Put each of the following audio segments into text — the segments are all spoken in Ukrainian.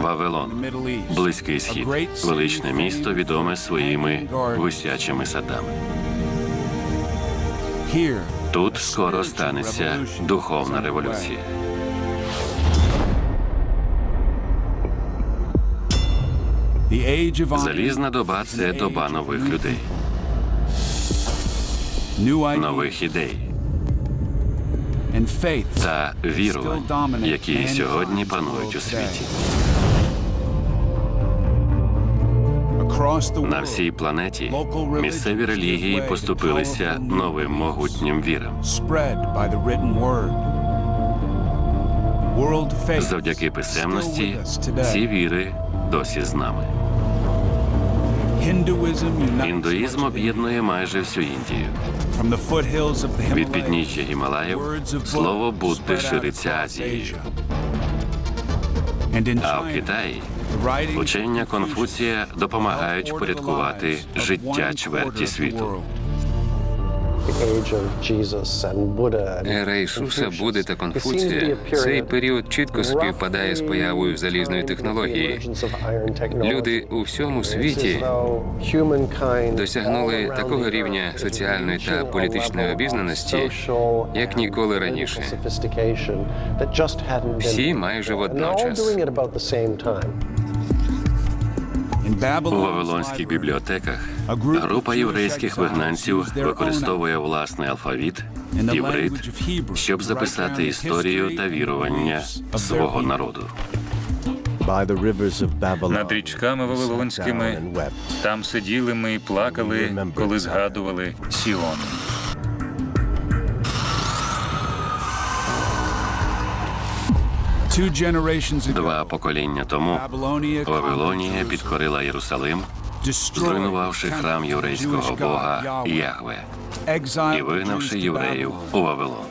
Вавилон, Близький Схід, величне місто, відоме своїми висячими садами. Тут скоро станеться духовна революція. Залізна доба це доба нових людей, нових ідей та вірувань, які сьогодні панують у світі. На всій планеті місцеві релігії поступилися новим могутнім вірам. Завдяки писемності ці віри досі з нами. Індуїзм об'єднує майже всю Індію. Від підніжжя Гімалаїв слово Будди шириться Азією. А в Китаї учення Конфуція допомагають of життя чверті світу. Ера Ісуса. Будди та Конфуція. Цей період чітко співпадає з появою залізної технології. Люди у всьому світі досягнули такого рівня соціальної та політичної обізнаності, як ніколи раніше. Всі майже водночас. У вавилонських бібліотеках група єврейських вигнанців використовує власний алфавіт, іврит, щоб записати історію та вірування свого народу. Над річками вавилонськими там сиділи ми і плакали, коли згадували Сіон. Два покоління тому Вавилонія підкорила Єрусалим, зруйнувавши храм єврейського бога Яхве і вигнавши євреїв у Вавилон.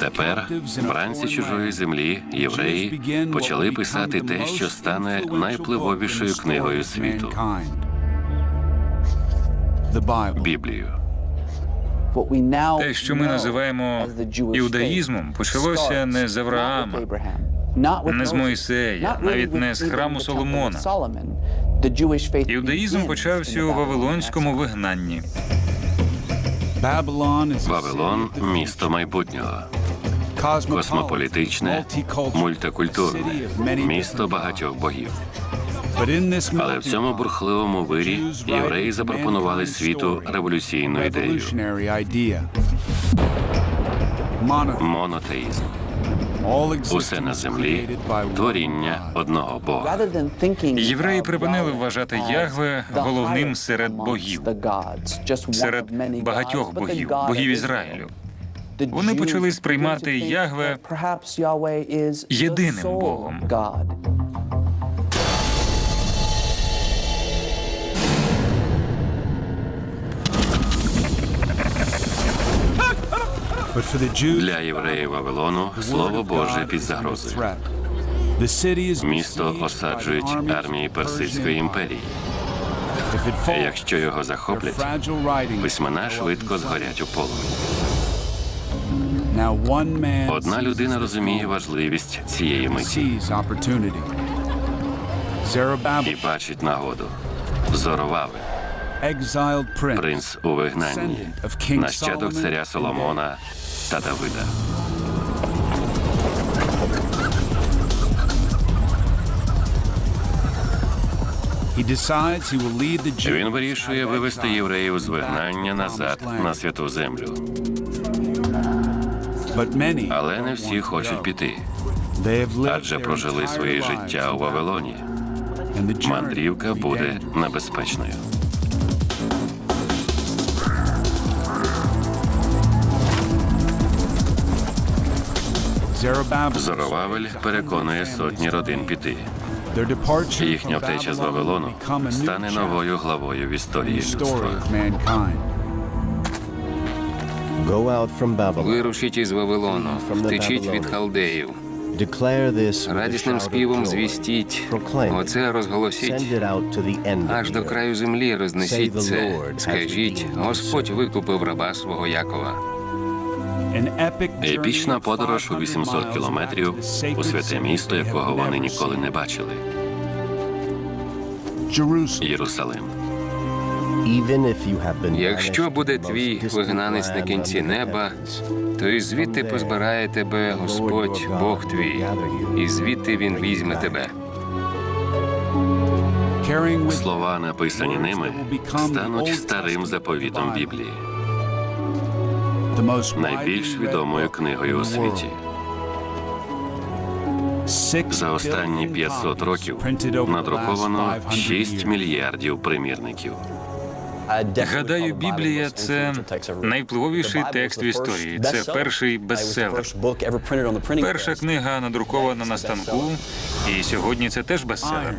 Тепер, бранці чужої землі, євреї почали писати те, що стане найвпливовішою книгою світу. Біблію. Те, що ми називаємо іудаїзмом, почалося не з Авраама, не з Мойсея, навіть не з храму Соломона. Іудаїзм почався у вавилонському вигнанні. Вавилон місто майбутнього, космополітичне, мультикультурне, місто багатьох богів. Але в цьому бурхливому вирі євреї запропонували світу революційну ідею монотеїзм. Усе на землі творіння одного Бога. Євреї припинили вважати Ягве головним серед богів, серед багатьох богів, богів Ізраїлю. Вони почали сприймати Ягве єдиним Богом. Для євреїв Вавилону слово Боже під загрозою. Місто осаджують армії Персидської імперії. Якщо його захоплять, письмена швидко згорять у полум'ї. Одна людина розуміє важливість цієї миті і бачить нагоду. Зороваве, принц у вигнанні, нащадок царя Соломона та Давида. Він вирішує вивести євреїв з вигнання назад на святу землю. Але не всі хочуть піти, адже прожили своє життя у Вавилоні. Мандрівка буде небезпечною. Зоровавель переконує сотні родин піти. Їхня втеча з Вавилону стане новою главою в історії людства. Вирушіть із Вавилону, втечіть від халдеїв. Радісним співом звістіть, оце розголосіть. Аж до краю землі рознесіть це. Скажіть, Господь викупив раба свого Якова. Епічна подорож у 800 кілометрів у святе місто, якого вони ніколи не бачили. Єрусалим. Якщо буде твій вигнанець на кінці неба, то й звідти позбирає тебе Господь, Бог твій, і звідти він візьме тебе. Слова, написані ними, стануть старим заповітом Біблії, найбільш відомою книгою у світі. За останні 500 років надруковано 6 мільярдів примірників. Гадаю, Біблія це найвпливовіший текст в історії. Це перший бестселер. Перша книга надрукована на станку, і сьогодні це теж бестселер.